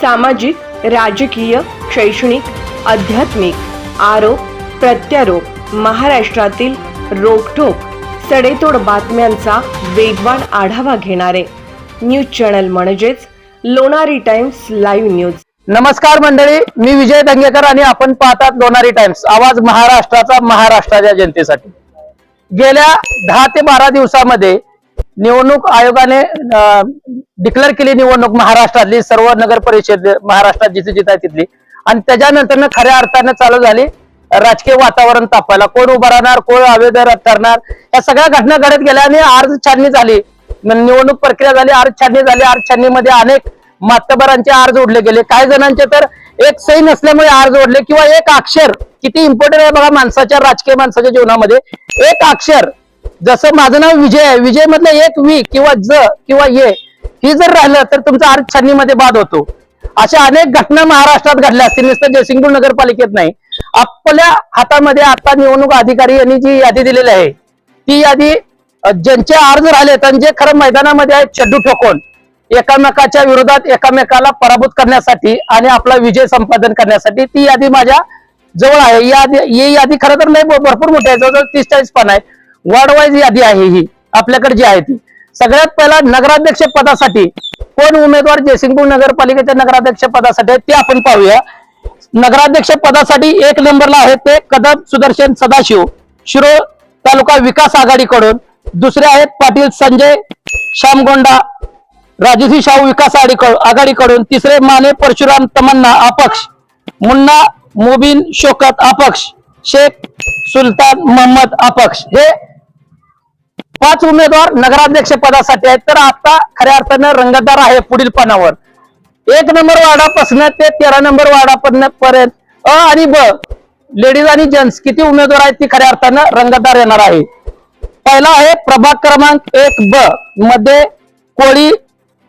सामाजिक राजकीय शैक्षणिक आध्यात्मिक आरोप प्रत्यारोप महाराष्ट्रातील रोखोक सडेतोड बातम्यांचा वेगवान आढावा घेणारे न्यूज चॅनल म्हणजेच लोणारी टाइम्स लाईव्ह न्यूज. नमस्कार मंडळी मी विजय दंगेकर आणि आपण पाहतात लोणारी टाइम्स आवाज महाराष्ट्राचा महाराष्ट्राच्या जनतेसाठी. गेल्या दहा ते बारा दिवसामध्ये निवडणूक आयोगाने डिक्लेअर केली निवडणूक महाराष्ट्रातली सर्व नगर परिषद महाराष्ट्रात जिथे जिथे आहे तिथली. आणि त्याच्यानंतर खऱ्या अर्थानं चालू झाली राजकीय वातावरण तापायला. कोण उभं राहणार कोण आवेदन ठरणार या सगळ्या घटना घडत गेल्या आणि अर्ज छाननी झाली. निवडणूक प्रक्रिया झाली अर्ज छाननी झाली. अर्ज छाननीमध्ये अनेक मातबरांचे अर्ज ओढले गेले. काही जणांचे तर एक सही नसल्यामुळे अर्ज ओढले किंवा एक अक्षर किती इम्पॉर्टंट आहे बघा माणसाच्या राजकीय माणसाच्या जीवनामध्ये. एक अक्षर जसं माझं नाव विजय आहे विजय मधलं एक वी किंवा ज किंवा ये ही जर राहिलं तर तुमचा अर्थ छाननीमध्ये बाद होतो. अशा अनेक घटना महाराष्ट्रात घडल्या असतील. नुसतं जयसिंगपूर नगरपालिकेत नाही. आपल्या हातामध्ये आता निवडणूक अधिकारी यांनी जी यादी दिलेली आहे ती यादी ज्यांचे अर्ज राहिले आणि जे खरं मैदानामध्ये आहेत चड्डू ठोकून एकामेकाच्या विरोधात एकामेकाला पराभूत करण्यासाठी आणि आपला विजय संपादन करण्यासाठी ती यादी माझ्या जवळ आहे. यादी ही यादी खरं तर नाही भरपूर मोठी आहे. जवळजवळ तीस चाळीस पण आहे. वॉर्डवाईज यादी आहे ही. आपल्याकडे जी आहे ती. सगळ्यात पहिला नगराध्यक्ष पदासाठी कोण उमेदवार जयसिंगपूर नगरपालिकेच्या नगराध्यक्ष पदासाठी आहेत ते आपण पाहूया. नगराध्यक्ष पदासाठी एक नंबरला आहे ते कदम सुदर्शन सदाशिव. शिरो तालुका विकास आघाडीकडून. दुसरे आहेत पाटील संजय श्यामगोंडा राजश्री शाहू विकास आघाडीकडून आघाडीकडून. तिसरे माने परशुराम तमन्ना अपक्ष. मुन्ना मुबिन शोकत अपक्ष. शेख सुलतान मोहम्मद अपक्ष. हे पाच उमेदवार नगराध्यक्ष पदासाठी आहेत. तर आता खऱ्या अर्थानं रंगतदार आहे पुढील पानावर. एक नंबर वार्डापासून ते तेरा नंबर वार्डापर्यंत. पर्यंत अ आणि ब लेडीज आणि जेंट्स किती उमेदवार आहेत ती खऱ्या अर्थानं रंगतदार येणार आहे. पहिला आहे प्रभाग क्रमांक एक ब मध्ये कोळी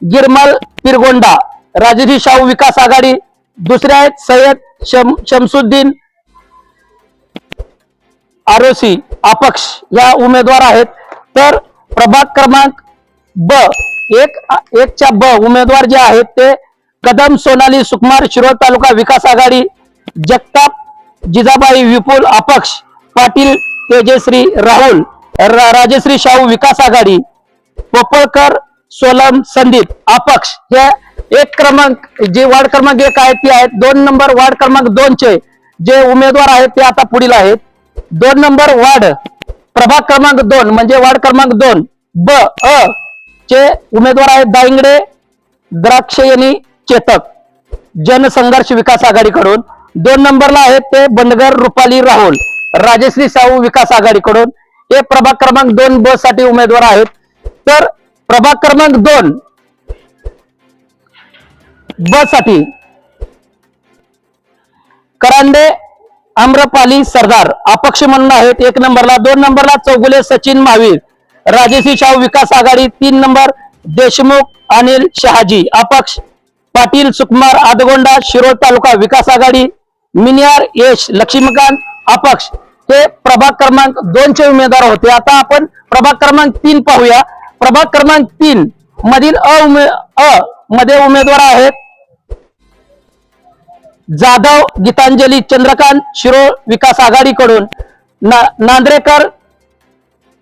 गिरमल पिरगोंडा. राजश्री शाहू विकास आघाडी. दुसरे आहेत सय्यद शम शमसुद्दीन आरोसी अपक्ष या उमेदवार आहेत. तर प्रभाग क्रमांक ब एक एकच्या ब उमेदवार जे आहेत ते कदम सोनाली सुकुमार शिरोळ तालुका विकास आघाडी जगताप जिजाबाई विपुल अपक्ष पाटील तेजश्री राहुल रा- राजश्री शाहू विकास आघाडी पोपळकर सोलम संदीप अपक्ष. हे एक क्रमांक जे वार्ड क्रमांक एक आहेत ते आहेत. दोन नंबर वार्ड क्रमांक दोनचे जे उमेदवार आहेत ते आता पुढील आहेत. दोन नंबर वार्ड प्रभाग क्रमांक दोन म्हणजे वार्ड क्रमांक दोन ब अ चे उमेदवार आहेत दाईंगडे द्राक्षयनी चेतक. जनसंघर्ष विकास आघाडीकडून. दोन नंबरला आहेत ते बंडगर रुपाली राहुल. राजश्री साहू विकास आघाडीकडून. हे प्रभाग क्रमांक दोन ब साठी उमेदवार आहेत. तर प्रभाग क्रमांक दोन ब साठी करांडे आम्रपाली सरदार अपक्ष म्हणून आहेत. एक नंबरला दोन नंबरला चौगुले सचिन महावीर. राजेशी शाहू विकास आघाडी तीन नंबर देशमुख अनिल शहाजी. अपक्ष पाटील सुकुमार आदगोंडा शिरोळ तालुका विकास आघाडी. मिनियार यश लक्ष्मीकांत अपक्ष. हे प्रभाग क्रमांक दोनचे उमेदवार होते. आता आपण प्रभाग क्रमांक तीन पाहूया. प्रभाग क्रमांक तीन मधील अ उमे अ मध्ये उमेदवार आहेत. जाधव गीतांजली चंद्रकांत शिरोळ विकास आघाडीकडून ना- नांद्रेकर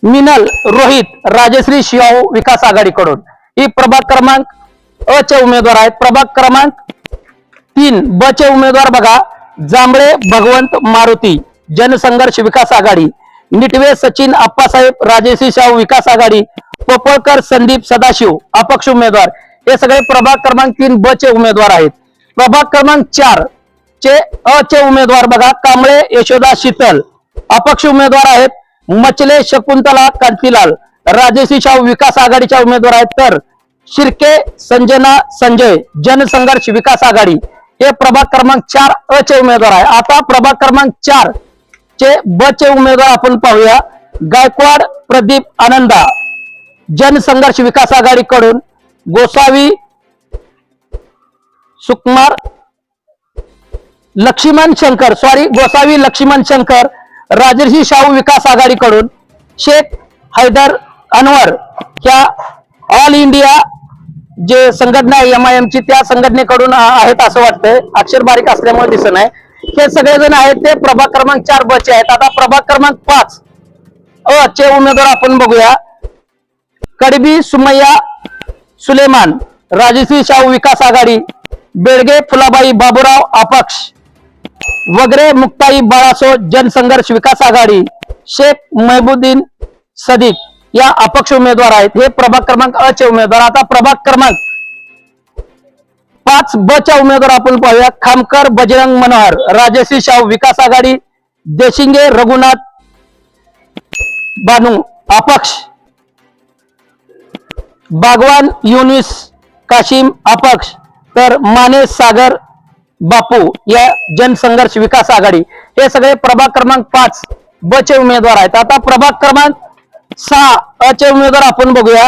मिनल रोहित राजश्री शिवाऊ विकास आघाडीकडून. ही प्रभाग क्रमांक अ चे उमेदवार आहेत. प्रभाग क्रमांक तीन ब चे उमेदवार बघा. जांभळे भगवंत मारुती जनसंघर्ष विकास आघाडी. निटवे सचिन आप्पासाहेब राजेश्री शाहू विकास आघाडी पोपळकर संदीप सदाशिव अपक्ष उमेदवार. हे सगळे प्रभाग क्रमांक तीन ब चे उमेदवार आहेत. प्रभाग क्रमांक चार चे अ चे उमेदवार बघा कांबळे यशोदा शीतल. अपक्ष उमेदवार आहेत मचले शकुंतला कांतीलाल राजेशी शाहू विकास आघाडीच्या उमेदवार आहेत तर शिर्के संजना संजय. जनसंघर्ष विकास आघाडी. हे प्रभाग क्रमांक चार अ चे उमेदवार आहे. आता प्रभाग क्रमांक चार चे ब चे उमेदवार आपण पाहूया. गायकवाड प्रदीप आनंदा. जनसंघर्ष विकास आघाडीकडून गोसावी सुकुमार लक्ष्मण शंकर सॉरी गोसावी लक्ष्मण शंकर राजर्षी शाहू विकास आघाडीकडून शेख हैदर अनवर ह्या ऑल इंडिया जे संघटना आहे एम आय एमची त्या संघटनेकडून आहेत असं वाटतंय. अक्षर बारीक असल्यामुळे दिसत नाही. हे सगळेजण आहेत ते प्रभाग क्रमांक चार ब चे आहेत. आता प्रभाग क्रमांक पाच अ चे उमेदवार आपण बघूया. कडबी सुमय्या सुलेमान राजश्री शाहू विकास आघाडी बेडगे फुलाबाई बाबूराव अपक्ष. वगैरे मुक्ताई बाळासो जनसंघर्ष विकास आघाडी शेख महबुद्दीन सदीक या अपक्ष उमेदवार आहेत. हे प्रभाग क्रमांक अ चे उमेदवार. आता प्रभाग क्रमांक पाच ब च्या उमेदवार आपण पाहूया. खामकर बजरंग मनोहर राजश्री शाहू विकास आघाडी देशिंगे रघुनाथ बानू अपक्ष बागवान युनिस काशिम अपक्ष. तर माने सागर बापू या जनसंघर्ष विकास आघाडी हे सगळे प्रभाग क्रमांक पाच ब चे उमेदवार आहेत. आता प्रभाग क्रमांक सहा अ चे उमेदवार आपण बघूया.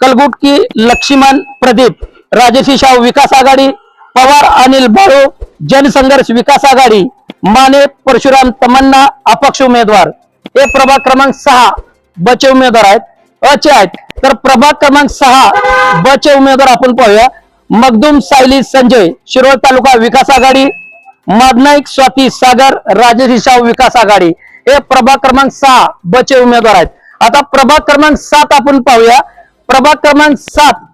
कलगुटकी लक्ष्मण प्रदीप राजश्री शाहू विकास आघाडी पवार अनिल बाळू जनसंघर्ष विकास आघाडी माने परशुराम तमन्ना अपक्ष उमेदवार. हे प्रभाग क्रमांक सहा ब चे उमेदवार आहेत. अ चे आहेत. तर प्रभाग क्रमांक सहा ब चे उमेदवार आपण पाहूया. मगदुम सायली संजय शिरोळ तालुका विकास आघाडी मादनाईक स्वाती सागर राजेश विकास आघाडी. हे प्रभाग क्रमांक सहा ब चे उमेदवार आहेत. आता प्रभाग क्रमांक सात आपण पाहूया. प्रभाग क्रमांक सात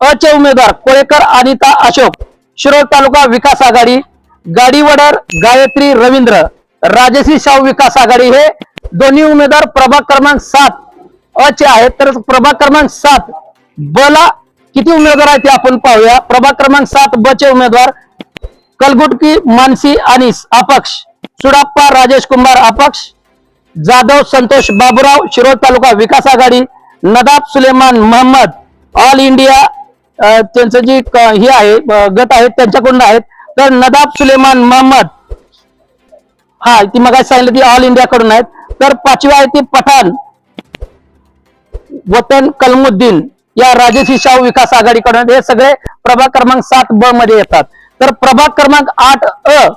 अ चे उमेदवार कोळेकर अनिता अशोक शिरोळ तालुका विकास आघाडी गाडीवडर गायत्री रवींद्र राजश्री शाहू विकास आघाडी. हे दोन्ही उमेदवार प्रभाग क्रमांक सात अ चे आहेत. तर प्रभाग क्रमांक सात बला किती उमेदवार आहेत ते आपण पाहूया. प्रभाग क्रमांक सात ब चे उमेदवार कलगुटकी मानसी अनिस अपक्ष. सुडाप्पा राजेश कुंभार अपक्ष. जाधव संतोष बाबुराव शिरोळ तालुका विकास आघाडी. नदाब सुलेमान मोहम्मद ऑल इंडिया त्यांचं जी हे आहे गट आहेत त्यांच्याकडून आहेत. तर नदाब सुलेमान मोहम्मद हा ती मग सांगितलं ती ऑल इंडिया कडून आहेत. तर पाचवी आहे ती पठाण वतन कलमुद्दीन. या राजश्री शाहू विकास आघाडीकडून हे सगळे प्रभाग क्रमांक सात ब मध्ये येतात. तर प्रभाग क्रमांक आठ अ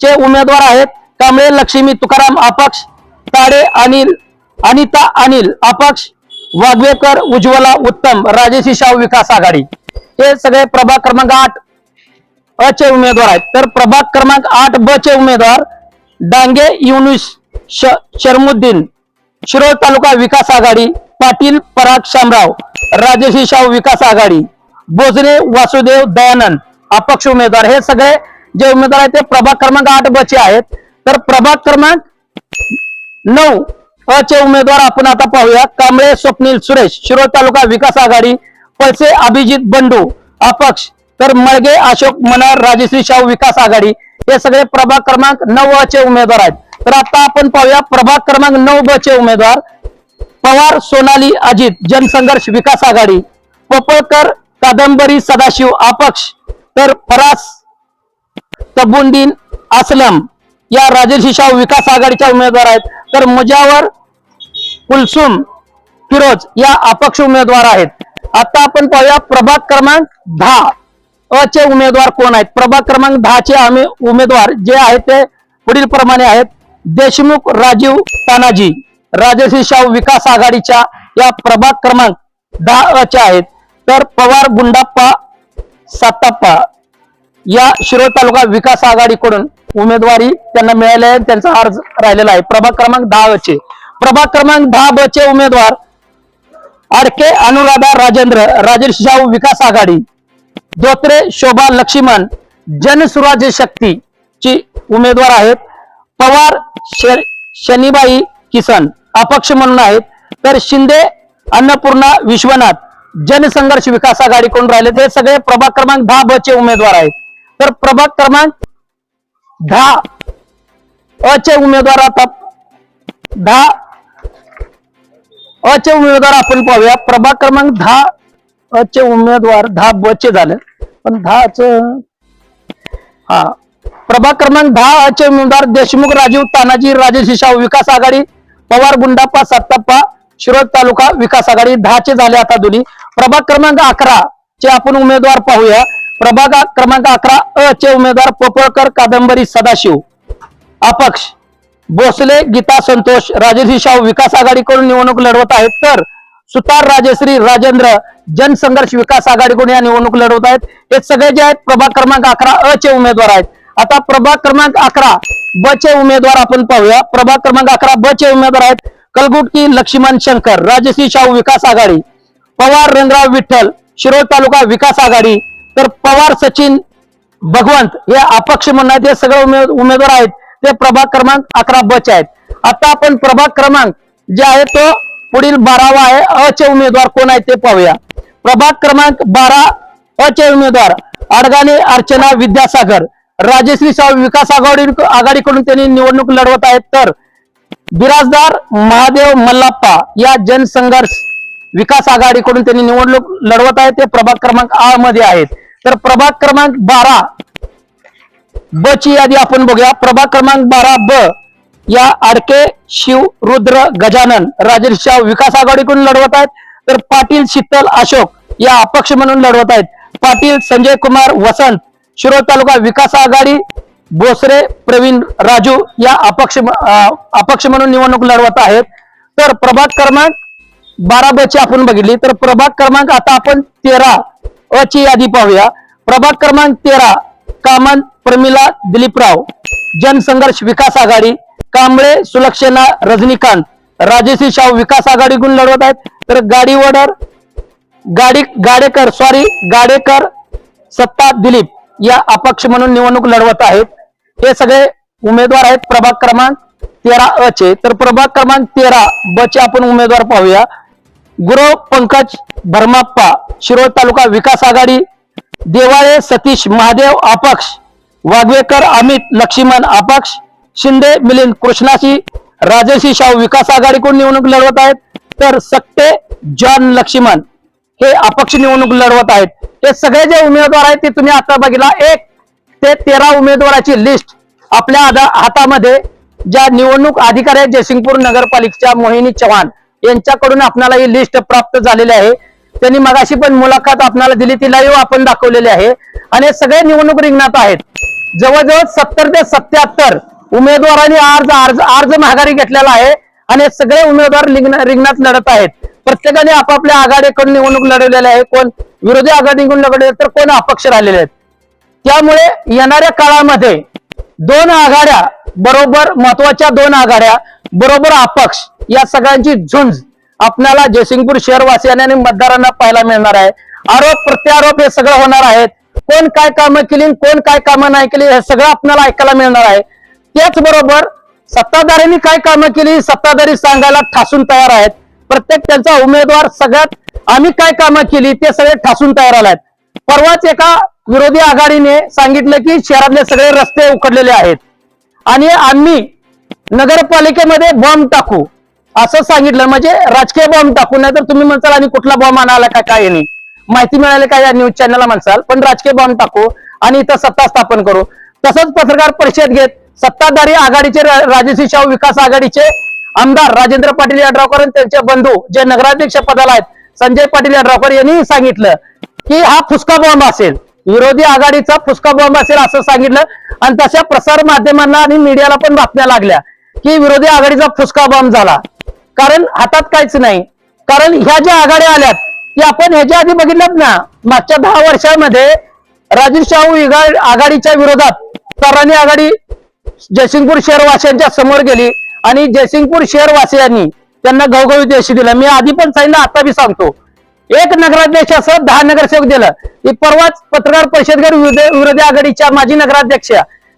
चे उमेदवार आहेत कांबळे लक्ष्मी तुकाराम अपक्ष ताडे अनिल अनिता अनिल अपक्ष वागवेकर उज्ज्वला उत्तम राजेशी शाहू विकास आघाडी. हे सगळे प्रभाग क्रमांक आठ अ चे उमेदवार आहेत. तर प्रभाग क्रमांक आठ ब चे उमेदवार डांगे युनुस शरमुद्दीन शिरोळ तालुका विकास आघाडी पाटील पराग शामराव राजश्री शाहू विकास आघाडी बोजरे वासुदेव दयानंद अपक्ष उमेदवार. हे सगळे जे उमेदवार आहेत ते प्रभाग क्रमांक आठ ब चे आहेत. तर प्रभाग क्रमांक नऊ अ चे उमेदवार आपण आता पाहूया. कांबळे स्वप्नील सुरेश शिरोळ तालुका विकास आघाडी पळसे अभिजित बंडू अपक्ष. तर मळगे अशोक मनार राजश्री शाहू विकास आघाडी. हे सगळे प्रभाग क्रमांक नऊ अ चे उमेदवार आहेत. तर आता आपण पाहूया प्रभाग क्रमांक नऊ ब चे उमेदवार. पवार सोनाली अजित जनसंघर्ष विकास आघाडी पपळकर कादंबरी सदाशिव अपक्ष तर फरास तबुंदीन असलम या राजर्षी शाहू विकास आघाडीच्या उमेदवार आहेत. तर मुजावर कुलसुम फिरोज या अपक्ष उमेदवार आहेत. आता आपण पाहूया प्रभाग क्रमांक दहा. अ चे उमेदवार कोण आहेत? प्रभाग क्रमांक दहा चे आम्ही उमेदवार जे आहेत ते पुढील प्रमाणे आहेत. देशमुख राजीव तानाजी. राजश्री शाहू विकास आघाडीच्या या प्रभाग क्रमांक दहा अ आहेत. तर पवार गुंडाप्पा साताप्पा या शिरोळ तालुका विकास आघाडीकडून उमेदवारी त्यांना मिळाली आहे. त्यांचा अर्ज राहिलेला आहे. प्रभाग क्रमांक दहा चे प्रभाग क्रमांक दहा ब चे उमेदवार आडके अनुराधा राजेंद्र राजेश शाहू विकास आघाडी धोत्रे शोभा लक्ष्मण जनसुराज्य शक्ती ची उमेदवार आहेत. पवार श- शनिबाई किसन. अपक्ष म्हणून आहेत. तर शिंदे अन्नपूर्णा विश्वनाथ जनसंघर्ष विकास आघाडी कोण राहिले? ते सगळे प्रभाग क्रमांक दहा ब चे उमेदवार आहेत. तर प्रभाग क्रमांक दहा अ चे उमेदवार आता दहा अ चे उमेदवार आपण पाहूया. प्रभाग क्रमांक दहा अ चे उमेदवार दहा ब चे झाले. पण दहाच हा. प्रभाग क्रमांक दहा अ चे उमेदवार देशमुख राजीव तानाजी राजेश शाहू विकास आघाडी पवार गुंडाप्पा सत्ताप्पा शिरोळ तालुका विकास आघाडी दहा चे झाले आता दोन्ही. प्रभाग क्रमांक अकरा चे आपण उमेदवार पाहूया. प्रभाग क्रमांक अकरा अ चे उमेदवार पोपळकर कादंबरी सदाशिव. अपक्ष. भोसले गीता संतोष राजश्री शाहू विकास आघाडीकडून निवडणूक लढवत आहेत. तर सुतार राजश्री राजेंद्र जनसंघर्ष विकास आघाडीकडून या निवडणूक लढवत आहेत. हे सगळे जे आहेत प्रभाग क्रमांक अकरा अ चे उमेदवार आहेत. आता प्रभाग क्रमांक अकरा ब चे उमेदवार आपण पाहूया. प्रभाग क्रमांक अकरा ब चे उमेदवार आहेत कलगुटकी लक्ष्मण शंकर राजश्री शाहू विकास आघाडी पवार रंगराव विठ्ठल शिरोळ तालुका विकास आघाडी तर पवार सचिन भगवंत हे अपक्ष म्हणून आहेत. हे सगळे उमेदवार आहेत. ते प्रभाग क्रमांक अकरा ब चे आहेत. आता आपण प्रभाग क्रमांक जे आहे तो पुढील बारावा आहे. अ चे उमेदवार कोण आहेत ते पाहूया. प्रभाग क्रमांक बारा अ चे उमेदवार अडगाणे अर्चना विद्यासागर राजेश्री शाहू विकास आघाडी आघाडीकडून त्यांनी निवडणूक लढवत आहेत. तर बिराजदार महादेव मल्लाप्पा या जनसंघर्ष विकास आघाडीकडून त्यांनी निवडणूक लढवत आहेत. ते प्रभाग क्रमांक आ मध्ये आहेत. तर प्रभाग क्रमांक बारा ब ची यादी आपण बघूया. प्रभाग क्रमांक बारा ब या आडके शिव रुद्र गजानन राजर्षा विकास आघाडीकडून लढवत आहेत. तर पाटील शीतल अशोक या अपक्ष म्हणून लढवत आहेत. पाटील संजय कुमार वसंत शिरोळ तालुका विकास आघाडी बोसरे प्रवीण राजू या अपक्ष अपक्ष म्हणून निवडणूक लढवत आहेत. तर प्रभाग क्रमांक बारा ब ची आपण बघितली. तर प्रभाग क्रमांक आता आपण तेरा अ ची यादी पाहूया. प्रभाग क्रमांक तेरा कामन प्रमिला दिलीपराव जनसंघर्ष विकास आघाडी कांबळे सुलक्षणा रजनीकांत राजेशी शाहू विकास आघाडीकडून लढवत आहेत. तर गाडीवडर गाडी गाडेकर सॉरी गाडेकर सत्ता दिलीप. या अपक्ष म्हणून निवडणूक लढवत आहेत. हे सगळे उमेदवार आहेत प्रभाग क्रमांक तेरा अ चे. तर प्रभाग क्रमांक तेरा ब चे आपण उमेदवार पाहूया. गुरु पंकज भरमाप्पा शिरोळ तालुका विकास आघाडी देवाळे सतीश महादेव अपक्ष वाघवेकर अमित लक्ष्मण अपक्ष शिंदे मिलिंद कृष्णाशी राजेशी शाहू विकास आघाडीकडून निवडणूक लढवत आहेत. तर सक्ते जॉन लक्ष्मण. हे अपक्ष निवडणूक लढवत आहेत. हे सगळे जे उमेदवार आहेत ते तुम्ही आता बघितला. एक ते तेरा उमेदवाराची लिस्ट आपल्या हातामध्ये. ज्या निवडणूक अधिकारी आहेत जयसिंगपूर नगरपालिकेच्या मोहिनी चव्हाण यांच्याकडून आपल्याला ही लिस्ट प्राप्त झालेली आहे. त्यांनी मगाशी पण मुलाखत आपल्याला दिली ती लाईव्ह आपण दाखवलेली आहे. आणि सगळे निवडणूक रिंगणात आहेत. जवळजवळ सत्तर ते सत्याहत्तर उमेदवारांनी अर्ज अर्ज अर्ज माघारी घेतलेला आहे. आणि सगळे उमेदवार रिंगण- रिंगणात लढत आहेत. प्रत्येकाने आपापल्या आघाडीकडून निवडणूक लढवलेले आहे कोण विरोधी आघाडीकडून लढवले तर कोण अपक्ष राहिलेले आहेत? त्यामुळे येणाऱ्या काळामध्ये दोन आघाड्या बरोबर महत्त्वाच्या दोन आघाड्या बरोबर अपक्ष या सगळ्यांची झुंज आपल्याला जयसिंगपूर शहरवासियांना आणि मतदारांना पाहायला मिळणार आहे. आरोप प्रत्यारोप हे सगळं होणार आहेत. कोण काय कामं केली आणि कोण काय कामं नाही केली हे सगळं आपल्याला ऐकायला मिळणार आहे. त्याचबरोबर सत्ताधाऱ्यांनी काय कामं केली सत्ताधारी सांगायला ठासून तयार आहेत. प्रत्येक त्यांचा उमेदवार सगळ्यात आम्ही काय कामं केली ते सगळे ठासून तयार आलायत परवाच एका विरोधी आघाडीने सांगितलं की शहरातले सगळे रस्ते उखडलेले आहेत. आणि आम्ही नगरपालिकेमध्ये बॉम्ब टाकू असं सांगितलं. म्हणजे राजकीय बॉम्ब टाकू नाही तर तुम्ही म्हणसाल आणि कुठला बॉम्ब आणाला का काय नाही. माहिती मिळाली काय या न्यूज चॅनलला म्हणसाल पण राजकीय बॉम्ब टाकू आणि इथं सत्ता स्थापन करू. तसंच पत्रकार परिषद घेत सत्ताधारी आघाडीचे रा- शाहू विकास आघाडीचे आमदार राजेंद्र पाटील यड्रावकर आणि त्यांचे बंधू जे नगराध्यक्ष पदाला आहेत संजय पाटील यड्रावकर यांनी सांगितलं की हा फुसका बॉम्ब असेल. विरोधी आघाडीचा फुसका बॉम्ब असेल असं सांगितलं. आणि तशा प्रसार माध्यमांना आणि मीडियाला पण बातम्या लागल्या की विरोधी आघाडीचा फुसका बॉम्ब झाला. कारण हातात काहीच नाही. कारण ह्या ज्या आघाड्या आल्यात की आपण ह्याच्या आधी बघितल्यात ना मागच्या दहा वर्षामध्ये राजीव शाहू आघाडीच्या विरोधात सरांनी आघाडी जयसिंगपूर शहरवासियांच्या समोर गेली. आणि जयसिंगपूर शहरवासियांनी त्यांना घवघवीत यश दिलं. मी आधी पण सांगितलं आता बी सांगतो. एक नगराध्यक्ष असं दहा नगरसेवक दिलं. की परवाच पत्रकार परिषद विरोधी विरोधी आघाडीच्या माजी नगराध्यक्ष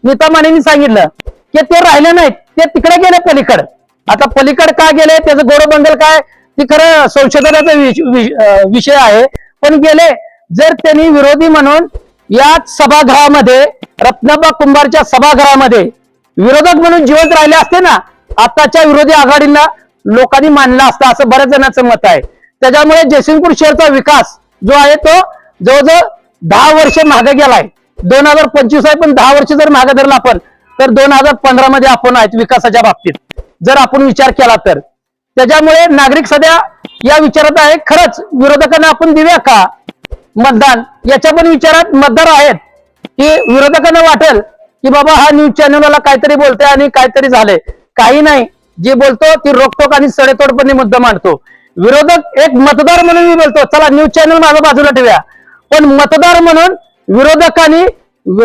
नीता मानेनी सांगितलं की ते राहिले नाहीत. ते तिकडे गेले पलीकड. आता पलीकड का गेले? त्याचं गोरबंदल काय? ती खरं संशोधनाचा विषय आहे. पण गेले. जर त्यांनी विरोधी म्हणून याच सभागृहामध्ये रत्नाबा कुंभारच्या सभागृहामध्ये विरोधक म्हणून जिवंत राहिले असते ना आताच्या विरोधी आघाडींना लोकांनी मानला असता असं बऱ्याच जणांचं मत आहे. त्याच्यामुळे जयसिंगपूर शहरचा विकास जो आहे तो जवळजवळ दहा वर्ष मागे गेलाय. दोन हजार पंचवीस आहे पण दहा वर्ष जर मागे धरला आपण तर दोन हजार पंधरा मध्ये आपण आहेत विकासाच्या बाबतीत. जर आपण विचार केला तर. त्याच्यामुळे नागरिक सध्या या विचारात आहे. खरंच विरोधकांना आपण देऊया का मतदान? याच्या पण विचारात मतदार आहेत. की विरोधकांना वाटेल की बाबा हा न्यूज चॅनलवाला काहीतरी बोलतोय आणि काहीतरी झालंय. काही नाही. जे बोलतो ती रोकटोक आणि सडेतोडपणे मुद्दा मांडतो. विरोधक एक मतदार म्हणून मी बोलतो. चला न्यूज चॅनल माझ्या बाजूला ठेवूया. पण मतदार म्हणून विरोधकांनी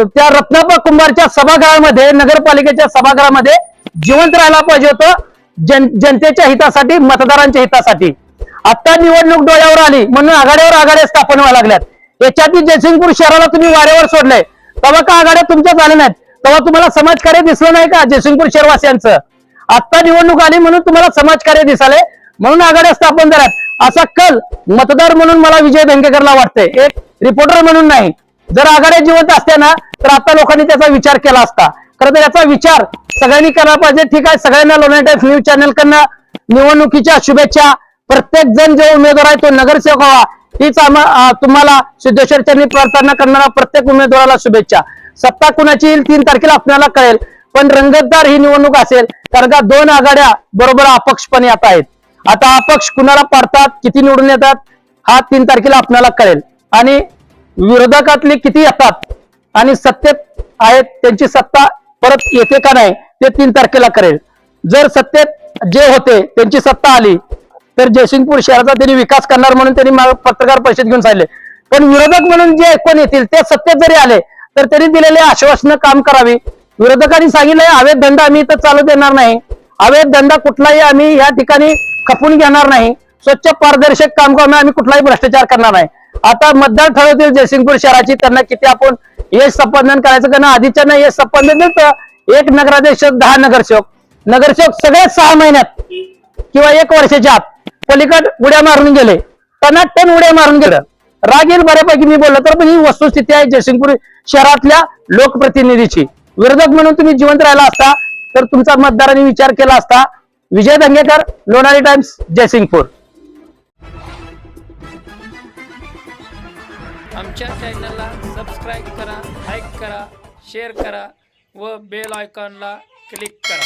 त्या रत्नापा कुंभारच्या सभागृहामध्ये नगरपालिकेच्या सभागृहामध्ये जिवंत राहायला पाहिजे होतं. जन जनतेच्या हितासाठी मतदारांच्या हितासाठी. आता निवडणूक डोळ्यावर आली. म्हणून आघाड्यावर आघाड्या स्थापन व्हायला लागल्यात. याच्यातही जयसिंगपूर शहराला तुम्ही वाऱ्यावर सोडलंय. तेव्हा का आघाड्या तुमच्या झाल्या नाहीत? तेव्हा तुम्हाला समाजकार्य दिसलं नाही का जयसिंगपूर शहरवासियांचं? आता निवडणूक आली म्हणून तुम्हाला समाजकार्य दिसाले. म्हणून आघाड्या स्थापन झाल्यात. असा कल मतदार म्हणून मला विजय दंगेकरला वाटतंय. एक रिपोर्टर म्हणून नाही. जर आघाड्या जिवंत असत्या ना तर आता लोकांनी त्याचा विचार केला असता. खरं तर याचा विचार सगळ्यांनी केला पाहिजे. ठीक आहे सगळ्यांना लोन टाइम्स न्यूज चॅनलकडनं निवडणुकीच्या शुभेच्छा. प्रत्येक जण जो उमेदवार आहे तो नगरसेवक व्हावा. हीच आम्हा तुम्हाला सिद्धेश्वरच्यांनी प्रार्थना करणारा प्रत्येक उमेदवाराला शुभेच्छा. सत्ता कुणाची येईल तीन तारखेला आपल्याला कळेल. पण रंगतदार ही निवडणूक असेल कारण का दोन आघाड्या बरोबर अपक्षपणे आता आहेत. आता अपक्ष कुणाला पाडतात किती निवडून येतात हा तीन तारखेला आपल्याला कळेल. आणि विरोधकातले किती येतात आणि सत्तेत आहेत त्यांची सत्ता परत येते का नाही ते तीन तारखेला करेल जर सत्तेत जे होते त्यांची सत्ता आली तर जयसिंगपूर शहराचा त्यांनी विकास करणार म्हणून त्यांनी मला पत्रकार परिषद घेऊन सांगितले. पण विरोधक म्हणून जे कोण येतील ते सत्तेत जरी आले तर त्यांनी दिलेले आश्वासनं काम करावी. विरोधकांनी सांगितलंय अवैध धंदा आम्ही इथं चालू देणार नाही. अवैध धंदा कुठलाही आम्ही या ठिकाणी खपून घेणार नाही. स्वच्छ पारदर्शक काम करून आम्ही कुठलाही भ्रष्टाचार करणार नाही. आता मतदार ठरवतील जयसिंगपूर शहराची त्यांना किती आपण यश संपादन करायचं कारण आधीच्या नाही यश संपादन एक नगराध्यक्ष दहा नगरसेवक. नगरसेवक सगळे सहा महिन्यात किंवा एक वर्षाच्या आत पलीकड उड्या मारून गेले. त्यांना टन उड्या मारून गेलं. राग येईल बऱ्यापैकी मी बोललो तर पण ही वस्तुस्थिती आहे जयसिंगपूर शहरातल्या लोकप्रतिनिधीची. विरोधक म्हणून तुम्ही जिवंत राहिला असता तर तुमचा मतदारांनी विचार केला असता. विजय दंगेकर लोणारी टाइम्स जयसिंगपूर. आमच्या चॅनलला सबस्क्राईब करा लाईक करा शेअर करा व बेल आयकॉनला क्लिक करा.